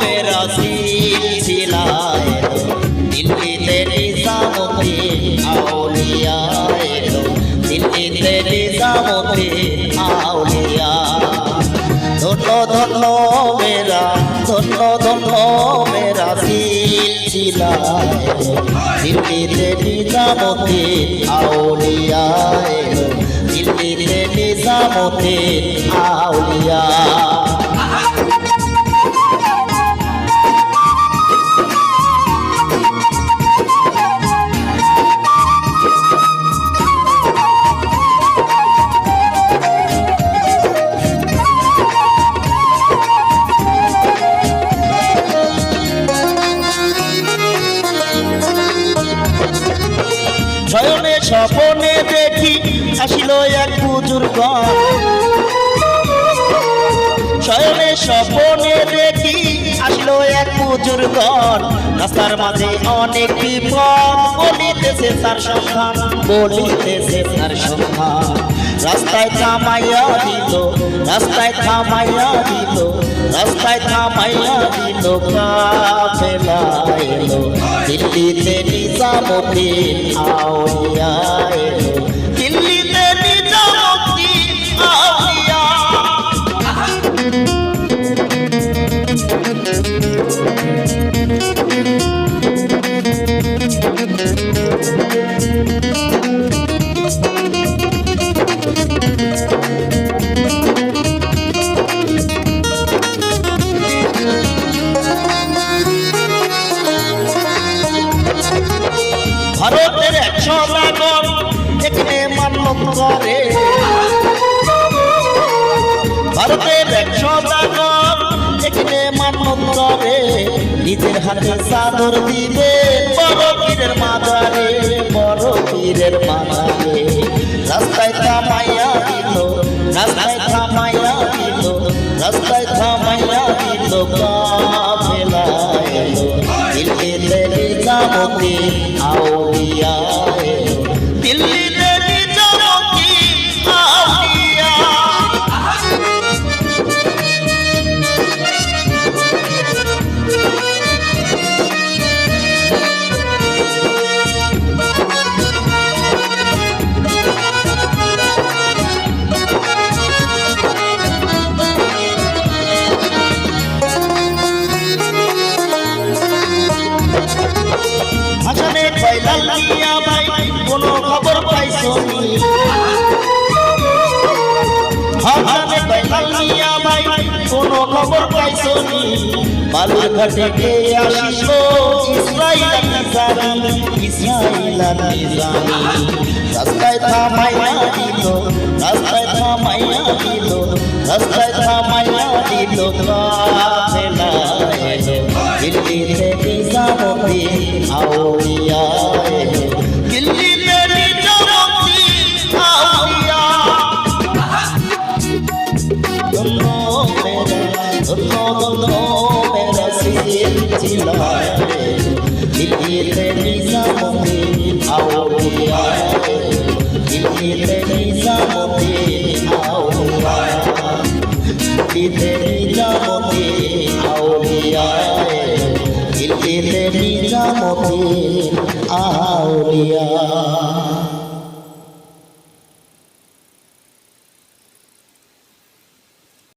মেরা সিলসিলা এলো দিল্লিতে নিজামতি আউলিয়া এলো। দিল্লিতে নিজামতি আউলিয়া ধন্য ধন্য মেরা, ধন্য ধন্য মেরা সিলসিলা এলো দিল্লিতে নিজামতি আউলিয়া এলো। দিল্লিতে নিজামতি আউলিয়া এক বুজুর্গ শয়নে স্বপনে দেখি আসিল এক বুজুর্গ রাস্তার মাঝে অনেক বিপদ, বলিতেছে তার সন্ধান, বলিতেছে তার সন্ধান। রাস্তায় থামাইয়া দিল, রাস্তায় থামাইয়া দিল, রাস্তায় থামাইয়া দিল কাফেলা এলো দিল্লিতে নিজামতি আউলিয়া এলো। নাগর এখানে মান্য করে নিজের হাতে চাদর দিবে বড় পীরের মাজারে বড় পীরের মাজারে রাস্তায় থামাইয়া দিল, রাস্তায় থামাইয়া দিল, রাস্তায় থামাইয়া দিল, কাফেলা এলো। দিল্লিতে নিজামতি আউলিয়া কয়লাল মিয়া ভাই, কোনো খবর পাইছো নি বালুর ঘাটে কে আসিল ইসরাইল নিজামি ইসরাইল নিজামি রাস্তায় থামাইয়া দিল, রাস্তায় থামাইয়া দিল, রাস্তায় থামাইয়া দিল, কাফেলা এলো। দিল্লিতে নিজামতি আউলিয়া দিল্লিতে নিজামতি আউলিয়ায় দিল্লিতে নিজামতি। আউলিয়া